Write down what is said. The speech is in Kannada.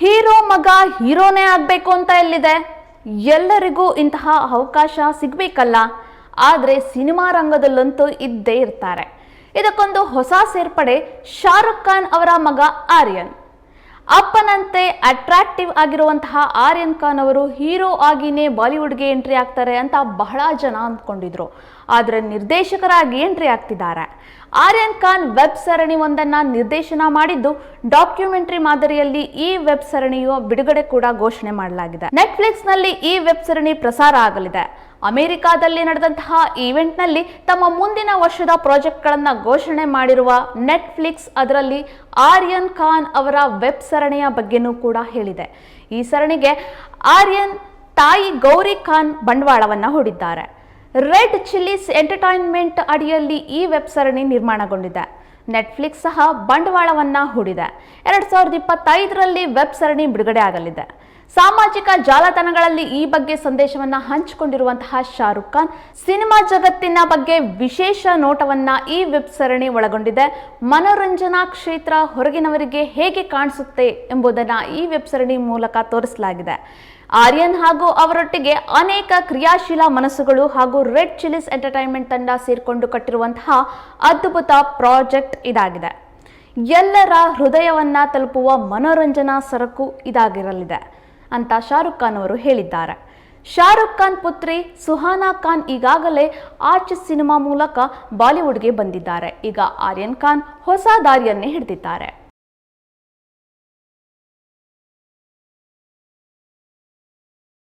ಹೀರೋ ಮಗ ಹೀರೋನೇ ಆಗಬೇಕು ಅಂತ ಎಲ್ಲಿದೆ? ಎಲ್ಲರಿಗೂ ಇಂತಹ ಅವಕಾಶ ಸಿಗಬೇಕಲ್ಲ. ಆದರೆ ಸಿನಿಮಾ ರಂಗದಲ್ಲಂತೂ ಇದ್ದೇ ಇರ್ತಾರೆ. ಇದಕ್ಕೊಂದು ಹೊಸ ಸೇರ್ಪಡೆ ಶಾರುಖ್ ಖಾನ್ ಅವರ ಮಗ ಆರ್ಯನ್. ಅಪ್ಪನಂತೆ ಅಟ್ರಾಕ್ಟಿವ್ ಆಗಿರುವಂತಹ ಆರ್ಯನ್ ಖಾನ್ ಅವರು ಹೀರೋ ಆಗಿನೇ ಬಾಲಿವುಡ್ಗೆ ಎಂಟ್ರಿ ಆಗ್ತಾರೆ ಅಂತ ಬಹಳ ಜನ ಅಂದ್ಕೊಂಡಿದ್ರು. ಆದರೆ ನಿರ್ದೇಶಕರಾಗಿ ಎಂಟ್ರಿ ಆಗ್ತಿದ್ದಾರೆ. ಆರ್ಯನ್ ಖಾನ್ ವೆಬ್ ಸರಣಿ ಒಂದನ್ನ ನಿರ್ದೇಶನ ಮಾಡಿದ್ದು ಡಾಕ್ಯುಮೆಂಟರಿ ಮಾದರಿಯಲ್ಲಿ ಈ ವೆಬ್ ಸರಣಿಯು ಬಿಡುಗಡೆ ಕೂಡ ಘೋಷಣೆ ಮಾಡಲಾಗಿದೆ. ನೆಟ್ಫ್ಲಿಕ್ಸ್ನಲ್ಲಿ ಈ ವೆಬ್ ಸರಣಿ ಪ್ರಸಾರ ಆಗಲಿದೆ. ಅಮೆರಿಕಾದಲ್ಲಿ ನಡೆದಂತಹ ಈವೆಂಟ್ನಲ್ಲಿ ತಮ್ಮ ಮುಂದಿನ ವರ್ಷದ ಪ್ರಾಜೆಕ್ಟ್ಗಳನ್ನು ಘೋಷಣೆ ಮಾಡಿರುವ ನೆಟ್ಫ್ಲಿಕ್ಸ್, ಅದರಲ್ಲಿ ಆರ್ಯನ್ ಖಾನ್ ಅವರ ವೆಬ್ ಸರಣಿಯ ಬಗ್ಗೆನೂ ಕೂಡ ಹೇಳಿದೆ. ಈ ಸರಣಿಗೆ ಆರ್ಯನ್ ತಾಯಿ ಗೌರಿ ಖಾನ್ ಬಂಡವಾಳವನ್ನು ಹೂಡಿದ್ದಾರೆ. ರೆಡ್ ಚಿಲ್ಲೀಸ್ ಎಂಟರ್ಟೈನ್ಮೆಂಟ್ ಅಡಿಯಲ್ಲಿ ಈ ವೆಬ್ ಸರಣಿ ನಿರ್ಮಾಣಗೊಂಡಿದೆ. ನೆಟ್ಫ್ಲಿಕ್ಸ್ ಸಹ ಬಂಡವಾಳವನ್ನ ಹೂಡಿದೆ. ಎರಡು ಸಾವಿರದ ಇಪ್ಪತ್ತೈದರಲ್ಲಿ ವೆಬ್ ಸರಣಿ ಬಿಡುಗಡೆ ಆಗಲಿದೆ. ಸಾಮಾಜಿಕ ಜಾಲತಾಣಗಳಲ್ಲಿ ಈ ಬಗ್ಗೆ ಸಂದೇಶವನ್ನ ಹಂಚಿಕೊಂಡಿರುವಂತಹ ಶಾರುಖ್ ಖಾನ್ ಸಿನಿಮಾ ಜಗತ್ತಿನ ಬಗ್ಗೆ ವಿಶೇಷ ನೋಟವನ್ನ ಈ ವೆಬ್ ಸರಣಿ ಒಳಗೊಂಡಿದೆ. ಮನೋರಂಜನಾ ಕ್ಷೇತ್ರ ಹೊರಗಿನವರಿಗೆ ಹೇಗೆ ಕಾಣಿಸುತ್ತೆ ಎಂಬುದನ್ನು ಈ ವೆಬ್ ಸರಣಿ ಮೂಲಕ ತೋರಿಸಲಾಗಿದೆ. ಆರ್ಯನ್ ಹಾಗೂ ಅವರೊಟ್ಟಿಗೆ ಅನೇಕ ಕ್ರಿಯಾಶೀಲ ಮನಸ್ಸುಗಳು ಹಾಗೂ ರೆಡ್ ಚಿಲ್ಲಿಸ್ ಎಂಟರ್ಟೈನ್ಮೆಂಟ್ ತಂಡ ಸೇರಿಕೊಂಡು ಕಟ್ಟಿರುವಂತಹ ಅದ್ಭುತ ಪ್ರಾಜೆಕ್ಟ್ ಇದಾಗಿದೆ. ಎಲ್ಲರ ಹೃದಯವನ್ನ ತಲುಪುವ ಮನೋರಂಜನಾ ಸರಕು ಇದಾಗಿರಲಿದೆ ಅಂತ ಶಾರುಖ್ ಖಾನ್ ಅವರು ಹೇಳಿದ್ದಾರೆ. ಶಾರುಖ್ ಖಾನ್ ಪುತ್ರಿ ಸುಹಾನಾ ಖಾನ್ ಈಗಾಗಲೇ ಆರ್ಚ್ ಸಿನಿಮಾ ಮೂಲಕ ಬಾಲಿವುಡ್ಗೆ ಬಂದಿದ್ದಾರೆ. ಈಗ ಆರ್ಯನ್ ಖಾನ್ ಹೊಸ ದಾರಿಯನ್ನೇ ಹಿಡಿದಿದ್ದಾರೆ.